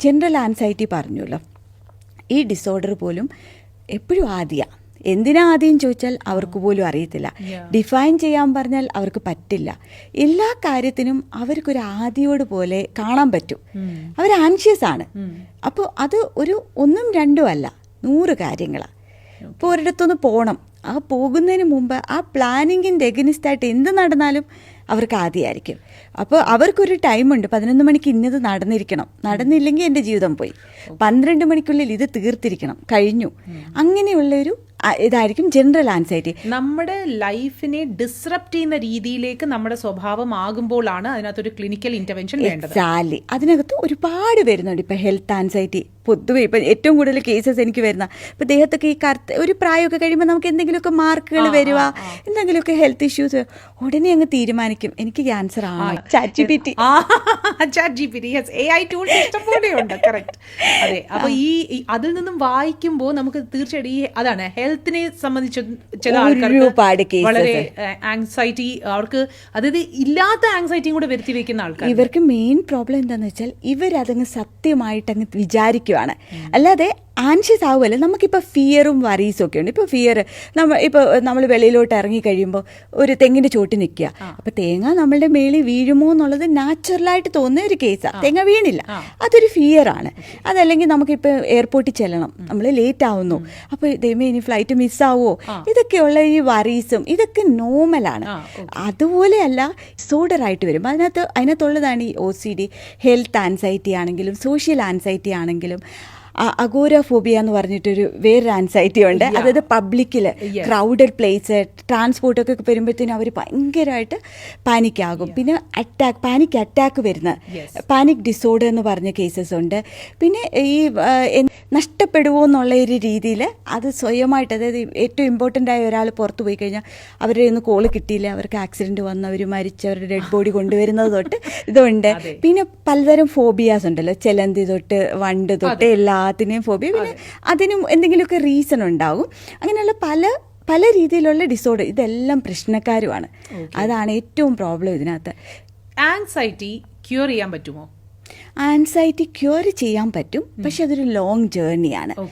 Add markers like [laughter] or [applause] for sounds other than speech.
General anxiety പറഞ്ഞല്ലോ ഈ disorder പോലും എപ്പോഴും ആദ്യമാണ് എന്തിനാ ആദ്യം ചോദിച്ചാൽ അവർക്ക് പോലും അറിയത്തില്ല. ഡിഫൈൻ ചെയ്യാൻ പറഞ്ഞാൽ അവർക്ക് പറ്റില്ല. എല്ലാ കാര്യത്തിനും അവർക്കൊരു ആദിയോട് പോലെ കാണാൻ പറ്റും. അവർ ആൻഷ്യസ് ആണ്. അപ്പോൾ അത് ഒരു ഒന്നും രണ്ടും അല്ല. നൂറ് കാര്യങ്ങളാണ് ഇപ്പോൾ ഒരിടത്തുനിന്ന് പോകണം ആ പോകുന്നതിന് മുമ്പ് ആ പ്ലാനിങ്ങിന്റെ എഗനിസ്റ്റായിട്ട് എന്ത് നടന്നാലും അവർക്ക് ആദ്യമായിരിക്കും അപ്പോൾ അവർക്കൊരു ടൈമുണ്ട്. പതിനൊന്ന് മണിക്ക് ഇന്നത് നടന്നിരിക്കണം. നടന്നില്ലെങ്കിൽ എന്റെ ജീവിതം പോയി. പന്ത്രണ്ട് മണിക്കുള്ളിൽ ഇത് തീർത്തിരിക്കണം. കഴിഞ്ഞു. അങ്ങനെയുള്ളൊരു ഇതായിരിക്കും ജനറൽ ആൻസൈറ്റി നമ്മുടെ ലൈഫിനെ ഡിസ്റപ്റ്റ് ചെയ്യുന്ന രീതിയിലേക്ക് നമ്മുടെ സ്വഭാവം ആകുമ്പോഴാണ് അതിനകത്തൊരു ക്ലിനിക്കൽ ഇന്റർവെൻഷൻ വേണ്ടത്. അതിനകത്ത് ഒരുപാട് വരുന്നുണ്ട്. ഇപ്പം ഹെൽത്ത് ആൻസൈറ്റി പൊതുവെ ഇപ്പം ഏറ്റവും കൂടുതൽ കേസസ് എനിക്ക് വരുന്ന ഇപ്പം ദേഹത്തൊക്കെ ഈ കറുത്ത ഒരു പ്രായമൊക്കെ കഴിയുമ്പോൾ നമുക്ക് എന്തെങ്കിലുമൊക്കെ മാർക്കുകൾ വരുക എന്തെങ്കിലുമൊക്കെ ഹെൽത്ത് ഇഷ്യൂസ് ഉടനെ അങ്ങ് തീരുമാനിക്കും. എനിക്ക് ക്യാൻസർ ആണ്. ചാറ്റ് ടി ആ chat G P T yes A I tools ഇഷ്ടംപോലെ കറക്റ്റ് അതെ അപ്പൊ ഈ അതിൽ നിന്നും വായിക്കുമ്പോൾ നമുക്ക് തീർച്ചയായിട്ടും ഈ അതാണ് ഹെൽത്തിനെ സംബന്ധിച്ച് ചില ആൾക്കാർക്ക് വളരെ ആങ്സൈറ്റി അവർക്ക് അതായത് ഇല്ലാത്ത ആങ്സൈറ്റിയും കൂടെ വരുത്തി വെക്കുന്ന ആൾക്കാർ ഇവർക്ക് മെയിൻ പ്രോബ്ലം എന്താണെന്ന് വെച്ചാൽ ഇവരതങ്ങ് സത്യമായിട്ട് അങ്ങ് വിചാരിക്കുവാണ് അല്ലാതെ ആൻഷ്യസ് ആവുമല്ലോ നമുക്കിപ്പോൾ ഫിയറും വറീസും ഒക്കെ ഉണ്ട്. ഇപ്പോൾ ഫിയർ നമ്മൾ ഇപ്പോൾ നമ്മൾ വെളിയിലോട്ട് ഇറങ്ങി കഴിയുമ്പോൾ ഒരു തെങ്ങിന്റെ ചോട്ടി നിൽക്കുക. അപ്പോൾ തേങ്ങ നമ്മളുടെ മേളിൽ വീഴുമോ എന്നുള്ളത് നാച്ചുറലായിട്ട് തോന്നുന്ന ഒരു കേസാണ് തേങ്ങ വീണില്ല. അതൊരു ഫിയറാണ് അതല്ലെങ്കിൽ നമുക്കിപ്പോൾ എയർപോർട്ടിൽ ചെല്ലണം. നമ്മൾ ലേറ്റ് ആവുന്നു. അപ്പോൾ ദൈവമേ ഇനി ഫ്ലൈറ്റ് മിസ്സാവോ ഇതൊക്കെയുള്ള ഈ വറീസും ഇതൊക്കെ നോർമലാണ് അതുപോലെയല്ല ഡിസോർഡറായിട്ട് വരും. അതിനകത്ത് അതിനകത്തുള്ളതാണ് ഈ O C D health anxiety ആണെങ്കിലും സോഷ്യൽ ആൻസൈറ്റി ആണെങ്കിലും അഗോരോഫോബിയ എന്ന് പറഞ്ഞിട്ടൊരു വേറൊരു ആൻസൈറ്റി ഉണ്ട്. അതായത് പബ്ലിക്കിൽ. ക്രൗഡഡ് പ്ലേസ് ട്രാൻസ്പോർട്ടൊക്കെ വരുമ്പോഴത്തേനും അവർ ഭയങ്കരമായിട്ട് പാനിക്കാകും പിന്നെ അറ്റാക്ക് പാനിക് അറ്റാക്ക് വരുന്ന പാനിക് ഡിസോർഡർ എന്ന് പറഞ്ഞ കേസസ് ഉണ്ട്. പിന്നെ ഈ നഷ്ടപ്പെടുവോ നഷ്ടപ്പെടുമോ എന്നുള്ള ഒരു രീതിയിൽ അത് സ്വയമായിട്ട് അതായത് ഏറ്റവും ഇമ്പോർട്ടന്റ് ആയ ഒരാൾ പുറത്തു പോയി കഴിഞ്ഞാൽ അവരുടെ ഒന്ന് കോൾ കിട്ടിയില്ല. അവർക്ക് ആക്സിഡന്റ് വന്ന് അവർ മരിച്ച് അവരുടെ ഡെഡ് ബോഡി കൊണ്ടുവരുന്നത് തൊട്ട് ഇതുണ്ട്. [laughs] പിന്നെ പലതരം ഫോബിയാസ് ഉണ്ടല്ലോ. ചെലന്തി തൊട്ട് വണ്ട് തൊട്ട് എല്ലാത്തിനെയും ഫോബിയ പിന്നെ അതിനും എന്തെങ്കിലുമൊക്കെ റീസൺ ഉണ്ടാകും അങ്ങനെയുള്ള പല പല രീതിയിലുള്ള ഡിസോർഡർ ഇതെല്ലാം പ്രശ്നക്കാരുമാണ്. അതാണ് ഏറ്റവും പ്രോബ്ലം ഇതിനകത്ത്. ആങ്സൈറ്റി ക്യൂർ ചെയ്യാൻ പറ്റുമോ? ആൻസൈറ്റി ക്യൂർ ചെയ്യാൻ പറ്റും. പക്ഷെ അതൊരു ലോങ് ജേർണിയാണ്